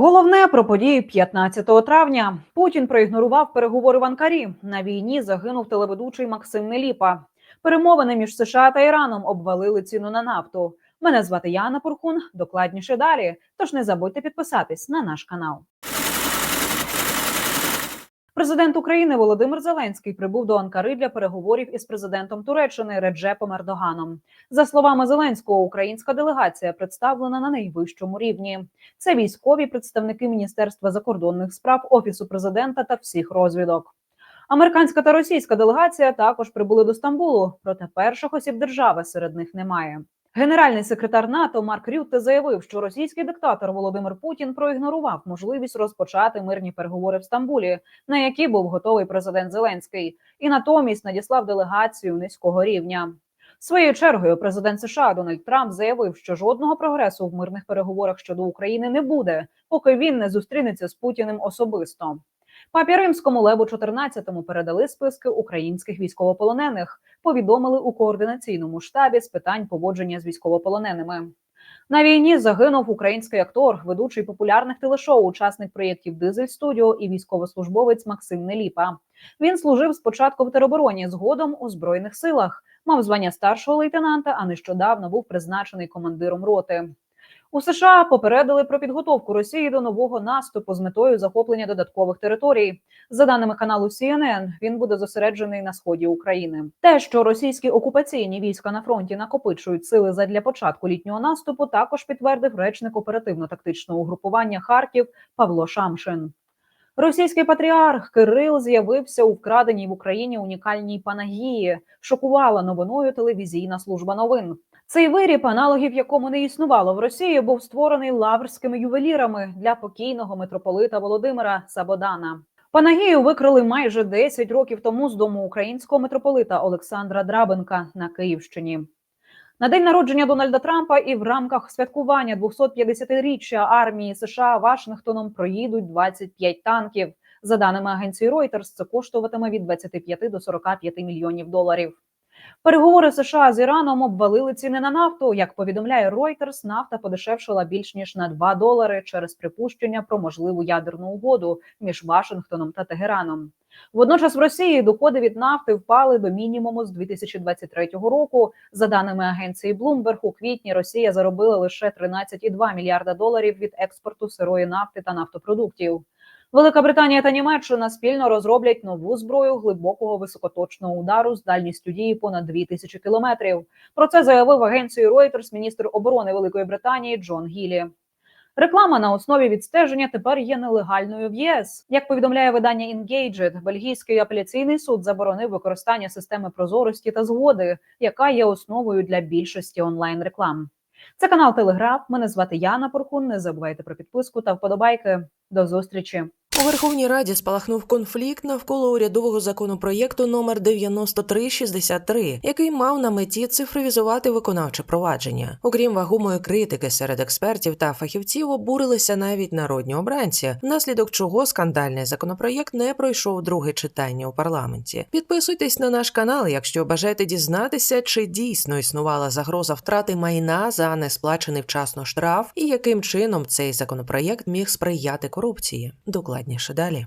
Головне про події 15 травня. Путін проігнорував переговори в Анкарі. На війні загинув телеведучий Максим Неліпа. Перемовини між США та Іраном обвалили ціну на нафту. Мене звати Яна Пурхун. Докладніше далі. Тож не забудьте підписатись на наш канал. Президент України Володимир Зеленський прибув до Анкари для переговорів із президентом Туреччини Реджепом Ердоганом. За словами Зеленського, українська делегація представлена на найвищому рівні. Це військові представники Міністерства закордонних справ Офісу президента та всіх розвідок. Американська та російська делегація також прибули до Стамбулу, проте перших осіб держави серед них немає. Генеральний секретар НАТО Марк Рютте заявив, що російський диктатор Володимир Путін проігнорував можливість розпочати мирні переговори в Стамбулі, на які був готовий президент Зеленський, і натомість надіслав делегацію низького рівня. Своєю чергою президент США Дональд Трамп заявив, що жодного прогресу в мирних переговорах щодо України не буде, поки він не зустрінеться з Путіним особисто. Папі римському Леву 14 передали списки українських військовополонених. Повідомили у координаційному штабі з питань поводження з військовополоненими. На війні загинув український актор, ведучий популярних телешоу, учасник проєктів Дизель Студіо і військовослужбовець Максим Неліпа. Він служив спочатку в теробороні, згодом у збройних силах, мав звання старшого лейтенанта, а нещодавно був призначений командиром роти. У США попередили про підготовку Росії до нового наступу з метою захоплення додаткових територій. За даними каналу CNN, він буде зосереджений на сході України. Те, що російські окупаційні війська на фронті накопичують сили задля початку літнього наступу, також підтвердив речник оперативно-тактичного угрупування Харків Павло Шамшин. Російський патріарх Кирил з'явився у вкраденій в Україні унікальній Панагії. Шокувала новиною телевізійна служба новин. Цей виріб, аналогів якому не існувало в Росії, був створений лаврськими ювелірами для покійного митрополита Володимира Сабодана. Панагію викрили майже 10 років тому з дому українського митрополита Олександра Драбенка на Київщині. На день народження Дональда Трампа і в рамках святкування 250-річчя армії США Вашингтоном проїдуть 25 танків. За даними агенції Reuters, це коштуватиме від 25 до 45 мільйонів доларів. Переговори США з Іраном обвалили ціни на нафту. Як повідомляє Reuters, нафта подешевшила більш ніж на 2 долари через припущення про можливу ядерну угоду між Вашингтоном та Тегераном. Водночас в Росії доходи від нафти впали до мінімуму з 2023 року. За даними агенції Bloomberg, у квітні Росія заробила лише 13,2 мільярда доларів від експорту сирої нафти та нафтопродуктів. Велика Британія та Німеччина спільно розроблять нову зброю глибокого високоточного удару з дальністю дії понад 2000 кілометрів. Про це заявив агенції Reuters міністр оборони Великої Британії Джон Гілі. Реклама на основі відстеження тепер є нелегальною в ЄС. Як повідомляє видання Engaged, бельгійський апеляційний суд заборонив використання системи прозорості та згоди, яка є основою для більшості онлайн реклам. Це канал Телеграф. Мене звати Яна Порхун. Не забувайте про підписку та вподобайки. До зустрічі. У Верховній Раді спалахнув конфлікт навколо урядового законопроєкту номер 9363, який мав на меті цифровізувати виконавче провадження. Окрім вагомої критики серед експертів та фахівців, обурилися навіть народні обранці, внаслідок чого скандальний законопроєкт не пройшов друге читання у парламенті. Підписуйтесь на наш канал, якщо бажаєте дізнатися, чи дійсно існувала загроза втрати майна за несплачений вчасно штраф, і яким чином цей законопроєкт міг сприяти корупції. Докладніше далі.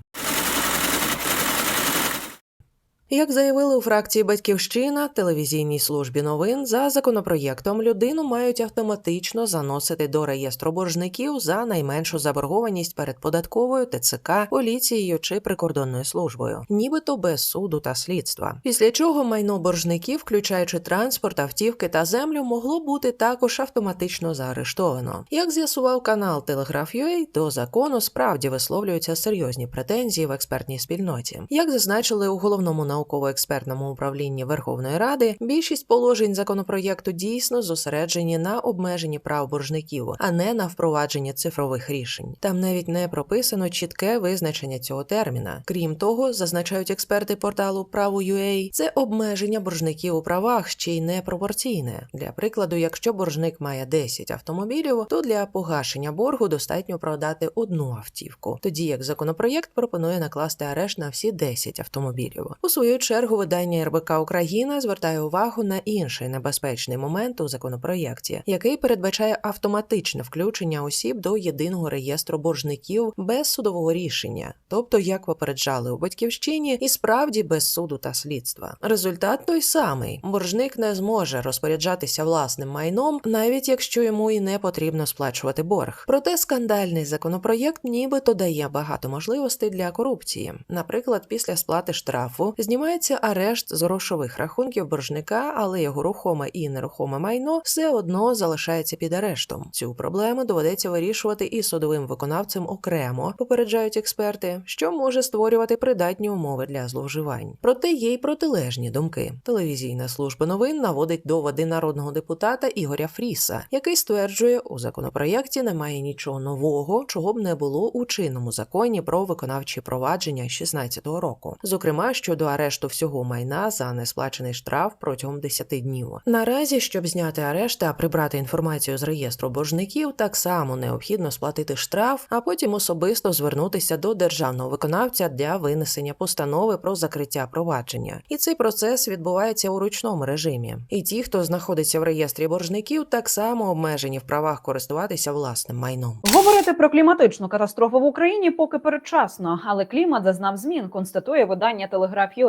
Як заявили у фракції Батьківщина телевізійній службі новин, за законопроєктом людину мають автоматично заносити до реєстру боржників за найменшу заборгованість перед податковою ТЦК, поліцією чи прикордонною службою, нібито без суду та слідства. Після чого майно боржників, включаючи транспорт, автівки та землю, могло бути також автоматично заарештовано. Як з'ясував канал Телеграф.ua, до закону справді висловлюються серйозні претензії в експертній спільноті. Як зазначили у головному науково-експертному управлінні Верховної Ради, більшість положень законопроєкту дійсно зосереджені на обмеженні прав боржників, а не на впровадженні цифрових рішень. Там навіть не прописано чітке визначення цього терміна. Крім того, зазначають експерти порталу Право.ua, це обмеження боржників у правах ще й непропорційне. Для прикладу, якщо боржник має 10 автомобілів, то для погашення боргу достатньо продати одну автівку, тоді як законопроєкт пропонує накласти арешт на всі 10 автомобілів. У свою свою чергу видання РБК Україна звертає увагу на інший небезпечний момент у законопроєкті, який передбачає автоматичне включення осіб до єдиного реєстру боржників без судового рішення, тобто як попереджали у батьківщині, і справді без суду та слідства. Результат той самий: боржник не зможе розпоряджатися власним майном, навіть якщо йому і не потрібно сплачувати борг. Проте скандальний законопроєкт нібито дає багато можливостей для корупції. Наприклад, після сплати штрафу знімається арешт з грошових рахунків боржника, але його рухоме і нерухоме майно все одно залишається під арештом. Цю проблему доведеться вирішувати і судовим виконавцем окремо, попереджають експерти, що може створювати придатні умови для зловживань. Проте є й протилежні думки. Телевізійна служба новин наводить доводи народного депутата Ігоря Фріса, який стверджує, у законопроєкті немає нічого нового, чого б не було у чинному законі про виконавчі провадження 16-го року, зокрема щодо арешту всього майна за несплачений штраф протягом 10 днів. Наразі, щоб зняти арешт та прибрати інформацію з реєстру боржників, так само необхідно сплатити штраф, а потім особисто звернутися до державного виконавця для винесення постанови про закриття провадження. І цей процес відбувається у ручному режимі. І ті, хто знаходиться в реєстрі боржників, так само обмежені в правах користуватися власним майном. Говорити про кліматичну катастрофу в Україні поки передчасно, але клімат зазнав змін, констатує видання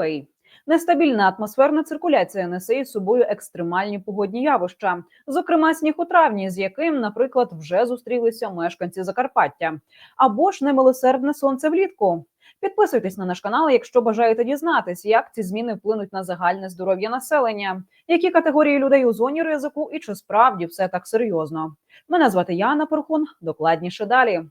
Telegraph.ua. Нестабільна атмосферна циркуляція несе із собою екстремальні погодні явища, зокрема сніг у травні, з яким, наприклад, вже зустрілися мешканці Закарпаття, або ж немилосердне сонце влітку. Підписуйтесь на наш канал, якщо бажаєте дізнатись, як ці зміни вплинуть на загальне здоров'я населення, які категорії людей у зоні ризику, і чи справді все так серйозно. Мене звати Яна Перхун. Докладніше далі.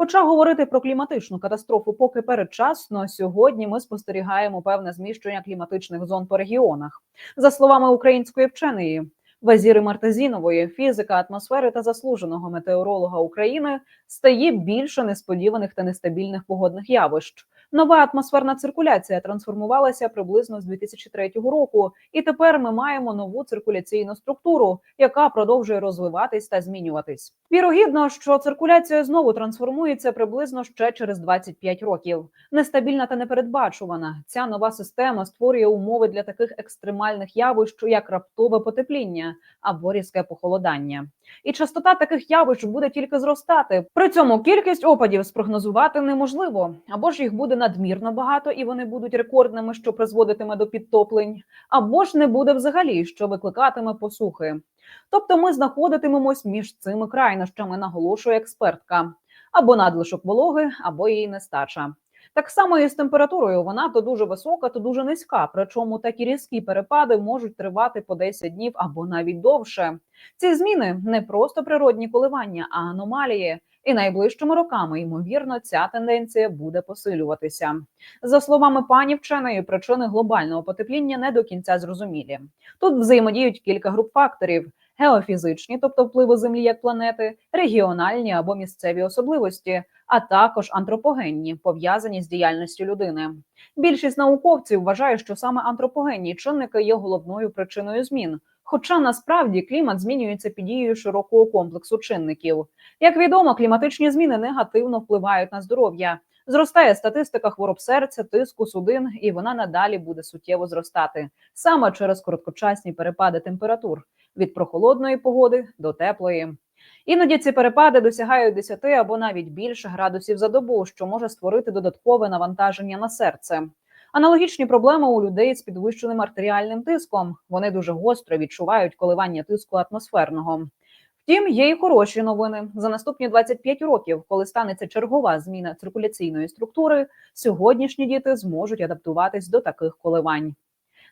Хоча говорити про кліматичну катастрофу поки передчасно, сьогодні ми спостерігаємо певне зміщення кліматичних зон по регіонах. За словами української вченої Вазіри Мартазінової, фізика атмосфери та заслуженого метеоролога України, стає більше несподіваних та нестабільних погодних явищ. Нова атмосферна циркуляція трансформувалася приблизно з 2003 року, і тепер ми маємо нову циркуляційну структуру, яка продовжує розвиватись та змінюватись. Вірогідно, що циркуляція знову трансформується приблизно ще через 25 років. Нестабільна та непередбачувана. Ця нова система створює умови для таких екстремальних явищ, як раптове потепління або різке похолодання. І частота таких явищ буде тільки зростати. При цьому кількість опадів спрогнозувати неможливо, або ж їх буде надмірно багато, і вони будуть рекордними, що призводитиме до підтоплень, або ж не буде взагалі, що викликатиме посухи. Тобто ми знаходитимемось між цими крайнощами, наголошує експертка, або надлишок вологи, або її нестача. Так само і з температурою вона то дуже висока, то дуже низька. Причому такі різкі перепади можуть тривати по 10 днів або навіть довше. Ці зміни не просто природні коливання, а аномалії. І найближчими роками ймовірно ця тенденція буде посилюватися. За словами пані вченої, причини глобального потепління не до кінця зрозумілі. Тут взаємодіють кілька груп факторів: геофізичні, тобто впливу землі як планети, регіональні або місцеві особливості, а також антропогенні, пов'язані з діяльністю людини. Більшість науковців вважає, що саме антропогенні чинники є головною причиною змін. Хоча насправді клімат змінюється під дією широкого комплексу чинників. Як відомо, кліматичні зміни негативно впливають на здоров'я. Зростає статистика хвороб серця, тиску, судин, і вона надалі буде суттєво зростати саме через короткочасні перепади температур від прохолодної погоди до теплої. Іноді ці перепади досягають 10 або навіть більше градусів за добу, що може створити додаткове навантаження на серце. Аналогічні проблеми у людей з підвищеним артеріальним тиском. Вони дуже гостро відчувають коливання тиску атмосферного. Втім, є і хороші новини. За наступні 25 років, коли станеться чергова зміна циркуляційної структури, сьогоднішні діти зможуть адаптуватись до таких коливань.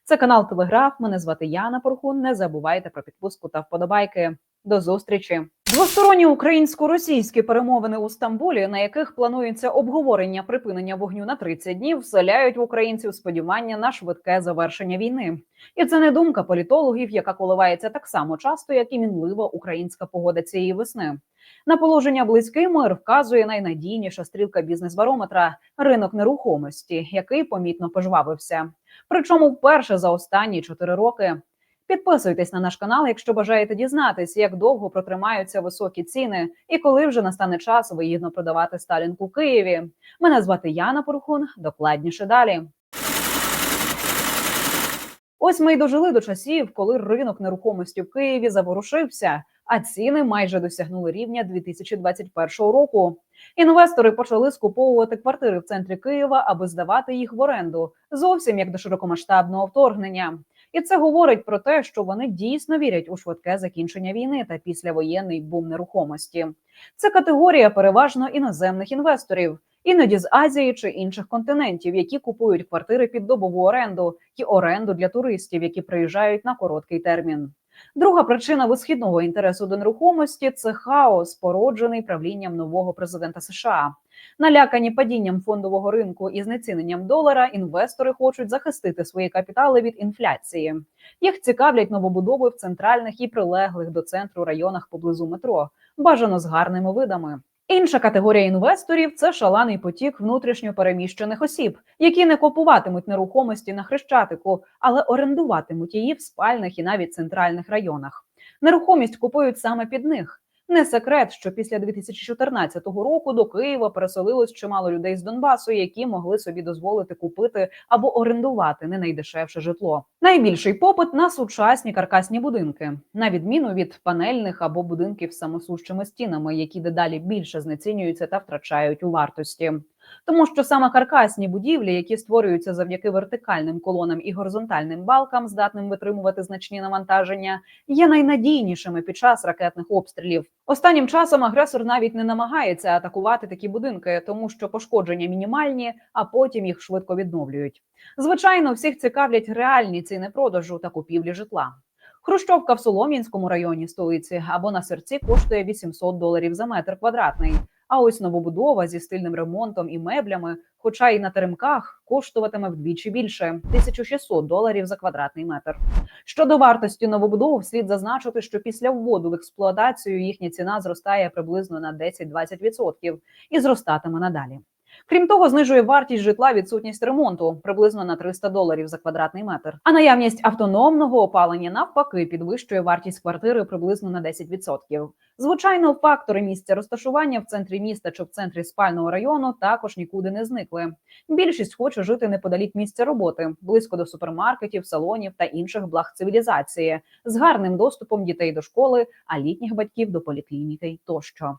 Це канал Телеграф. Мене звати Яна Порхун. Не забувайте про підписку та вподобайки. До зустрічі. Двосторонні українсько-російські перемовини у Стамбулі, на яких планується обговорення припинення вогню на 30 днів, вселяють в українців сподівання на швидке завершення війни. І це не думка політологів, яка коливається так само часто, як і мінлива українська погода цієї весни. На положення близький мир вказує найнадійніша стрілка бізнес-барометра ринок нерухомості, який помітно пожвавився. Причому вперше за останні чотири роки. Підписуйтесь на наш канал, якщо бажаєте дізнатись, як довго протримаються високі ціни і коли вже настане час вигідно продавати Сталінку у Києві. Мене звати Яна Порхун. Докладніше далі. Ось ми й дожили до часів, коли ринок нерухомості в Києві заворушився, а ціни майже досягнули рівня 2021 року. Інвестори почали скуповувати квартири в центрі Києва, аби здавати їх в оренду, зовсім як до широкомасштабного вторгнення. І це говорить про те, що вони дійсно вірять у швидке закінчення війни та післявоєнний бум нерухомості. Це категорія переважно іноземних інвесторів, іноді з Азії чи інших континентів, які купують квартири під добову оренду і оренду для туристів, які приїжджають на короткий термін. Друга причина висхідного інтересу до нерухомості це хаос, породжений правлінням нового президента США. Налякані падінням фондового ринку і знеціненням долара, інвестори хочуть захистити свої капітали від інфляції. Їх цікавлять новобудови в центральних і прилеглих до центру районах поблизу метро, бажано з гарними видами. Інша категорія інвесторів це шалений потік внутрішньо переміщених осіб, які не купуватимуть нерухомості на хрещатику, але орендуватимуть її в спальних і навіть центральних районах. Нерухомість купують саме під них. Не секрет, що після 2014 року до Києва переселилось чимало людей з Донбасу, які могли собі дозволити купити або орендувати не найдешевше житло. Найбільший попит на сучасні каркасні будинки, на відміну від панельних або будинків з самосущими стінами, які дедалі більше знецінюються та втрачають у вартості. Тому що саме каркасні будівлі, які створюються завдяки вертикальним колонам і горизонтальним балкам, здатним витримувати значні навантаження, є найнадійнішими під час ракетних обстрілів. Останнім часом агресор навіть не намагається атакувати такі будинки, тому що пошкодження мінімальні, а потім їх швидко відновлюють. Звичайно, всіх цікавлять реальні ціни продажу та купівлі житла. Хрущовка в Солом'янському районі столиці або на серці коштує 800 доларів за метр квадратний. А ось новобудова зі стильним ремонтом і меблями, хоча й на теремках, коштуватиме вдвічі більше 1600 доларів за квадратний метр. Щодо вартості новобудов, слід зазначити, що після вводу в експлуатацію їхня ціна зростає приблизно на 10-20% і зростатиме надалі. Крім того, знижує вартість житла відсутність ремонту приблизно на 300 доларів за квадратний метр. А наявність автономного опалення навпаки підвищує вартість квартири приблизно на 10%. Звичайно, фактори місця розташування в центрі міста чи в центрі спального району також нікуди не зникли. Більшість хоче жити неподалік місця роботи, близько до супермаркетів, салонів та інших благ цивілізації, з гарним доступом дітей до школи, а літніх батьків до поліклініки тощо.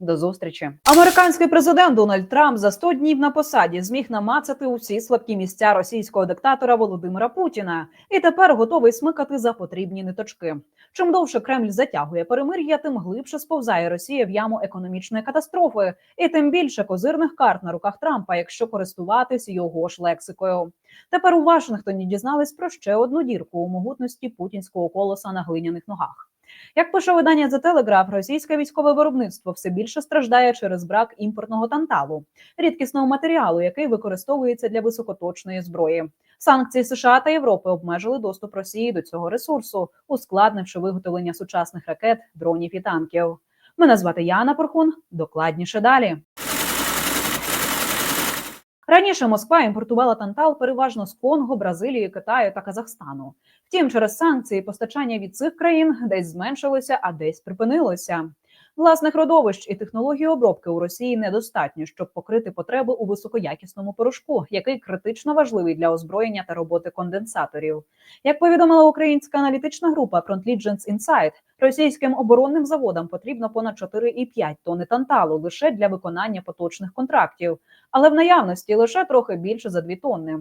До зустрічі. Американський президент Дональд Трамп за 100 днів на посаді зміг намацати усі слабкі місця російського диктатора Володимира Путіна і тепер готовий смикати за потрібні ниточки. Чим довше Кремль затягує перемир'я, тим глибше сповзає Росія в яму економічної катастрофи, і тим більше козирних карт на руках Трампа, якщо користуватись його ж лексикою. Тепер у Вашингтоні дізнались про ще одну дірку у могутності путінського колоса на глиняних ногах. Як пише видання The Telegraph, російське військове виробництво все більше страждає через брак імпортного танталу, рідкісного матеріалу, який використовується для високоточної зброї. Санкції США та Європи обмежили доступ Росії до цього ресурсу, ускладнивши виготовлення сучасних ракет, дронів і танків. Мене звати Яна Порхун. Докладніше далі. Раніше Москва імпортувала тантал переважно з Конго, Бразилії, Китаю та Казахстану. Втім, через санкції постачання від цих країн десь зменшилося, а десь припинилося. Власних родовищ і технології обробки у Росії недостатньо, щоб покрити потреби у високоякісному порошку, який критично важливий для озброєння та роботи конденсаторів. Як повідомила українська аналітична група Frontlegends Insight, російським оборонним заводам потрібно понад 4,5 тонни танталу лише для виконання поточних контрактів, але в наявності лише трохи більше за 2 тонни.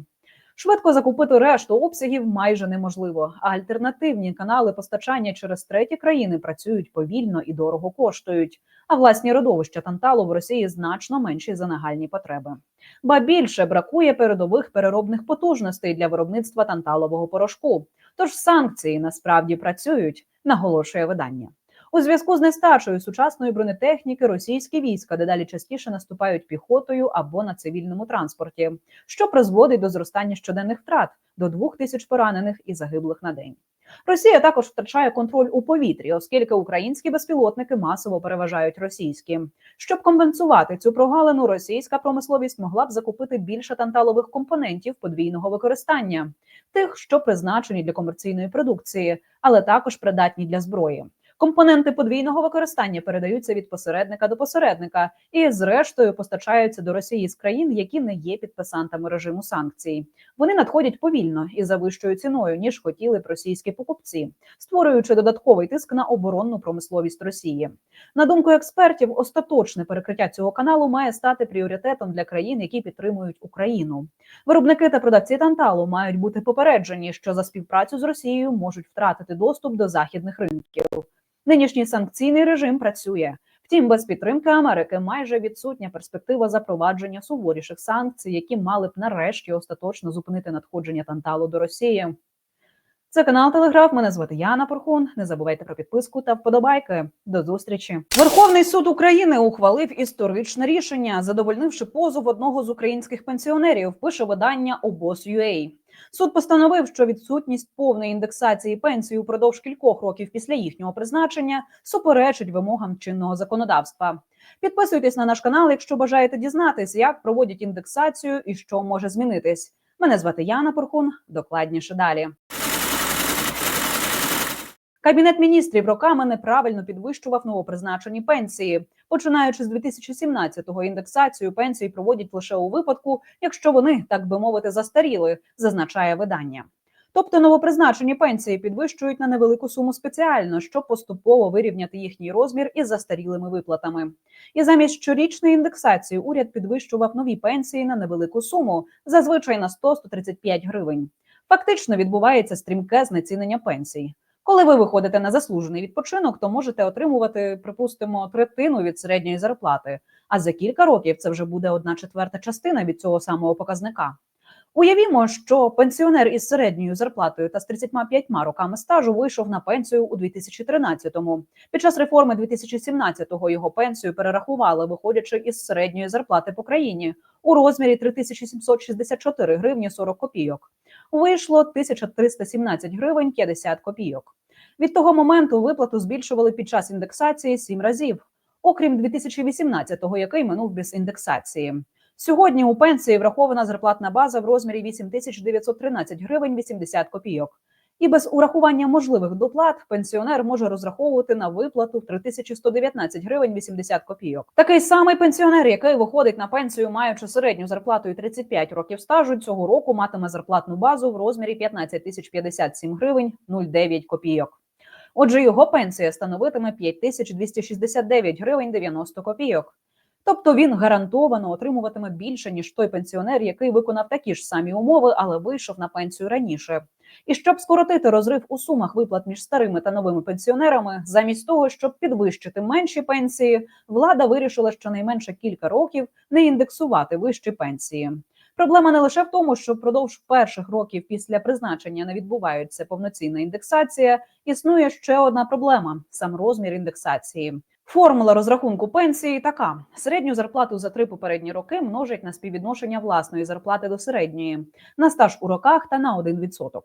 Швидко закупити решту обсягів майже неможливо. А альтернативні канали постачання через треті країни працюють повільно і дорого коштують. А власні родовища танталу в Росії значно менші за нагальні потреби. Ба більше бракує передових переробних потужностей для виробництва танталового порошку. Тож санкції насправді працюють, наголошує видання. У зв'язку з нестачею сучасної бронетехніки російські війська дедалі частіше наступають піхотою або на цивільному транспорті, що призводить до зростання щоденних втрат до двох тисяч поранених і загиблих на день. Росія також втрачає контроль у повітрі, оскільки українські безпілотники масово переважають російські. Щоб компенсувати цю прогалину, російська промисловість могла б закупити більше танталових компонентів подвійного використання, тих, що призначені для комерційної продукції, але також придатні для зброї. Компоненти подвійного використання передаються від посередника до посередника і, зрештою, постачаються до Росії з країн, які не є підписантами режиму санкцій. Вони надходять повільно і за вищою ціною, ніж хотіли б російські покупці, створюючи додатковий тиск на оборонну промисловість Росії. На думку експертів, остаточне перекриття цього каналу має стати пріоритетом для країн, які підтримують Україну. Виробники та продавці танталу мають бути попереджені, що за співпрацю з Росією можуть втратити доступ до західних ринків. Нинішній санкційний режим працює. Втім, без підтримки Америки майже відсутня перспектива запровадження суворіших санкцій, які мали б нарешті остаточно зупинити надходження танталу до Росії. Це канал Телеграф. Мене звати Яна Порхун. Не забувайте про підписку та вподобайки. До зустрічі. Верховний суд України ухвалив історичне рішення, задовольнивши позов одного з українських пенсіонерів. Пише видання обоз.ua. Суд постановив, що відсутність повної індексації пенсій упродовж кількох років після їхнього призначення суперечить вимогам чинного законодавства. Підписуйтесь на наш канал, якщо бажаєте дізнатись, як проводять індексацію і що може змінитись. Мене звати Яна Порхун. Докладніше далі. Кабінет міністрів роками неправильно підвищував новопризначені пенсії. Починаючи з 2017-го, індексацію пенсій проводять лише у випадку, якщо вони, так би мовити, застаріли, зазначає видання. Тобто новопризначені пенсії підвищують на невелику суму спеціально, щоб поступово вирівняти їхній розмір із застарілими виплатами. І замість щорічної індексації уряд підвищував нові пенсії на невелику суму, зазвичай на 100-135 гривень. Фактично відбувається стрімке знецінення пенсій. Коли ви виходите на заслужений відпочинок, то можете отримувати, припустимо, третину від середньої зарплати. А за кілька років це вже буде одна четверта частина від цього самого показника. Уявімо, що пенсіонер із середньою зарплатою та з 35 роками стажу вийшов на пенсію у 2013-му. Під час реформи 2017-го його пенсію перерахували, виходячи із середньої зарплати по країні у розмірі 3764 гривні 40 копійок. Вийшло 1317 гривень 50 копійок. Від того моменту виплату збільшували під час індексації сім разів, окрім 2018-го, який минув без індексації. Сьогодні у пенсії врахована зарплатна база в розмірі 8913 гривень 80 копійок. І без урахування можливих доплат пенсіонер може розраховувати на виплату в 3119 гривень 80 копійок. Такий самий пенсіонер, який виходить на пенсію, маючи середню зарплату і 35 років стажу, цього року матиме зарплатну базу в розмірі 15 тисяч 57 гривень 09 копійок. Отже, його пенсія становитиме 5269 гривень 90 копійок. Тобто він гарантовано отримуватиме більше ніж той пенсіонер, який виконав такі ж самі умови, але вийшов на пенсію раніше. І щоб скоротити розрив у сумах виплат між старими та новими пенсіонерами, замість того, щоб підвищити менші пенсії, влада вирішила щонайменше кілька років не індексувати вищі пенсії. Проблема не лише в тому, що впродовж перших років після призначення не відбувається повноцінна індексація. Існує ще одна проблема сам розмір індексації. Формула розрахунку пенсії така: середню зарплату за три попередні роки множать на співвідношення власної зарплати до середньої, на стаж у роках та на 1%.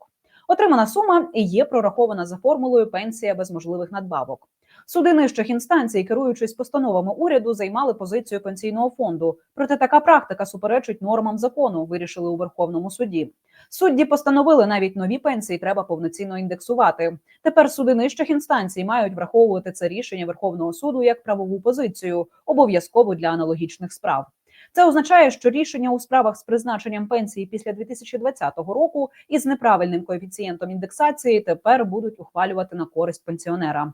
Отримана сума і є прорахована за формулою пенсія без можливих надбавок. Суди нижчих інстанцій, керуючись постановами уряду, займали позицію пенсійного фонду. Проте така практика суперечить нормам закону, вирішили у Верховному суді. Судді постановили навіть нові пенсії треба повноцінно індексувати. Тепер суди нижчих інстанцій мають враховувати це рішення Верховного суду як правову позицію, обов'язково для аналогічних справ. Це означає, що рішення у справах з призначенням пенсії після 2020 року із неправильним коефіцієнтом індексації тепер будуть ухвалювати на користь пенсіонера.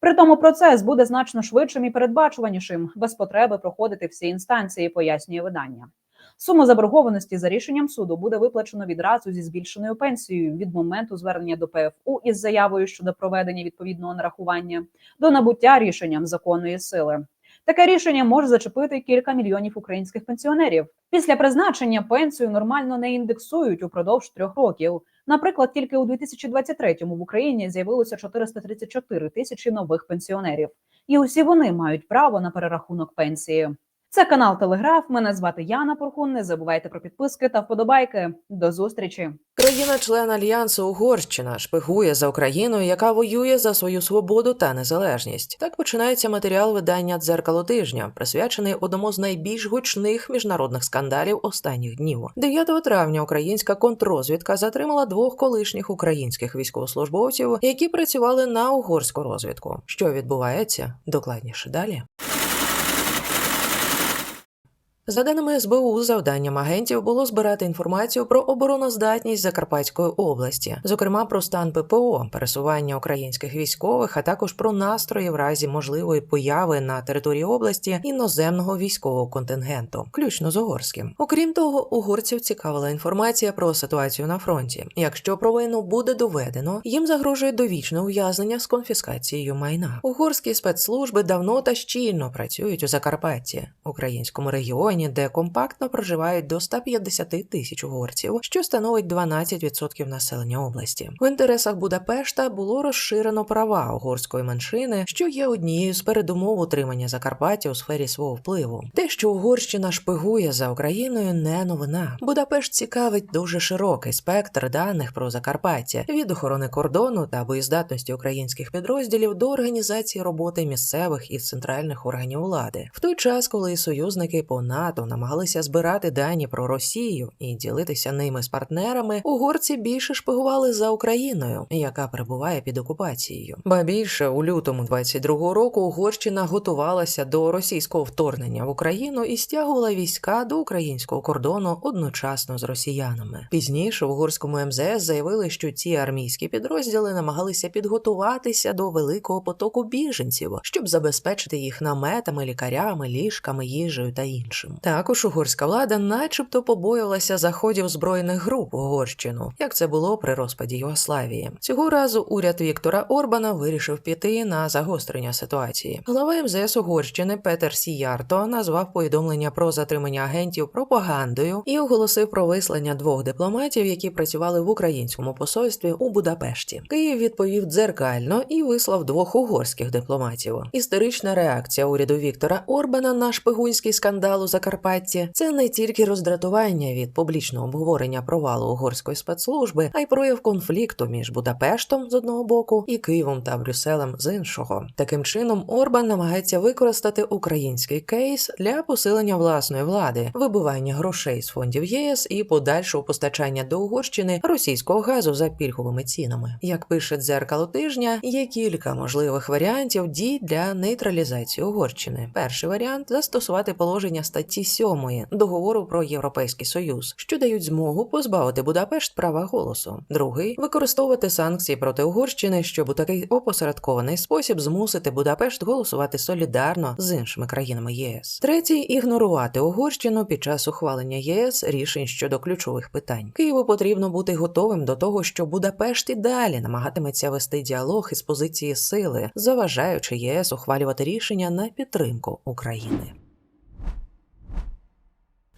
При тому процес буде значно швидшим і передбачуванішим, без потреби проходити всі інстанції, пояснює видання. Сума заборгованості за рішенням суду буде виплачено відразу зі збільшеною пенсією від моменту звернення до ПФУ із заявою щодо проведення відповідного нарахування до набуття рішенням законної сили. Таке рішення може зачепити кілька мільйонів українських пенсіонерів. Після призначення пенсію нормально не індексують упродовж трьох років. Наприклад, тільки у 2023-му в Україні з'явилося 434 тисячі нових пенсіонерів, і усі вони мають право на перерахунок пенсії. Це канал Телеграф. Мене звати Яна Порхун. Не забувайте про підписки та вподобайки. До зустрічі. Країна-член альянсу Угорщина шпигує за Україною, яка воює за свою свободу та незалежність. Так починається матеріал видання дзеркало тижня, присвячений одному з найбільш гучних міжнародних скандалів останніх днів. 9 травня українська контррозвідка затримала двох колишніх українських військовослужбовців, які працювали на угорську розвідку. Що відбувається? Докладніше далі. За даними СБУ, завданням агентів було збирати інформацію про обороноздатність Закарпатської області, зокрема про стан ППО, пересування українських військових, а також про настрої в разі можливої появи на території області іноземного військового контингенту, включно з угорським. Окрім того, угорців цікавила інформація про ситуацію на фронті. Якщо провину буде доведено, їм загрожує довічне ув'язнення з конфіскацією майна. Угорські спецслужби давно та щільно працюють у Закарпатті, українському регіоні де компактно проживають до 150 тисяч угорців, що становить 12% населення області. В інтересах Будапешта було розширено права угорської меншини, що є однією з передумов утримання Закарпаття у сфері свого впливу. Те, що Угорщина шпигує за Україною, не новина. Будапешт цікавить дуже широкий спектр даних про Закарпаття від охорони кордону та боєздатності українських підрозділів до організації роботи місцевих і центральних органів влади, в той час, коли союзники по НАТО намагалися збирати дані про Росію і ділитися ними з партнерами, угорці більше шпигували за Україною, яка перебуває під окупацією. Ба більше у лютому 22-го року Угорщина готувалася до російського вторгнення в Україну і стягувала війська до українського кордону одночасно з росіянами. Пізніше в угорському МЗС заявили, що ці армійські підрозділи намагалися підготуватися до великого потоку біженців, щоб забезпечити їх наметами, лікарями, ліжками, їжею та іншим. Також угорська влада, начебто, побоювалася заходів збройних груп в Угорщину, як це було при розпаді Югославії. Цього разу уряд Віктора Орбана вирішив піти на загострення ситуації. Глава МЗС Угорщини Петер Сіярто назвав повідомлення про затримання агентів пропагандою і оголосив про вислання двох дипломатів, які працювали в українському посольстві у Будапешті. Київ відповів дзеркально і вислав двох угорських дипломатів. Історична реакція уряду Віктора Орбана на шпигунський скандал у Закарпатті це не тільки роздратування від публічного обговорення провалу угорської спецслужби, а й прояв конфлікту між Будапештом з одного боку і Києвом та Брюсселем з іншого. Таким чином, Орбан намагається використати український кейс для посилення власної влади, вибивання грошей з фондів ЄС і подальшого постачання до Угорщини російського газу за пільговими цінами. Як пише дзеркало тижня, є кілька можливих варіантів дій для нейтралізації Угорщини. Перший варіант застосувати положення статті 7 договору про європейський союз, що дають змогу позбавити Будапешт права голосу. Другий використовувати санкції проти Угорщини, щоб у такий опосередкований спосіб змусити Будапешт голосувати солідарно з іншими країнами ЄС. Третій ігнорувати Угорщину під час ухвалення ЄС рішень щодо ключових питань. Києву потрібно бути готовим до того, що Будапешт і далі намагатиметься вести діалог із позиції сили, заважаючи ЄС ухвалювати рішення на підтримку України.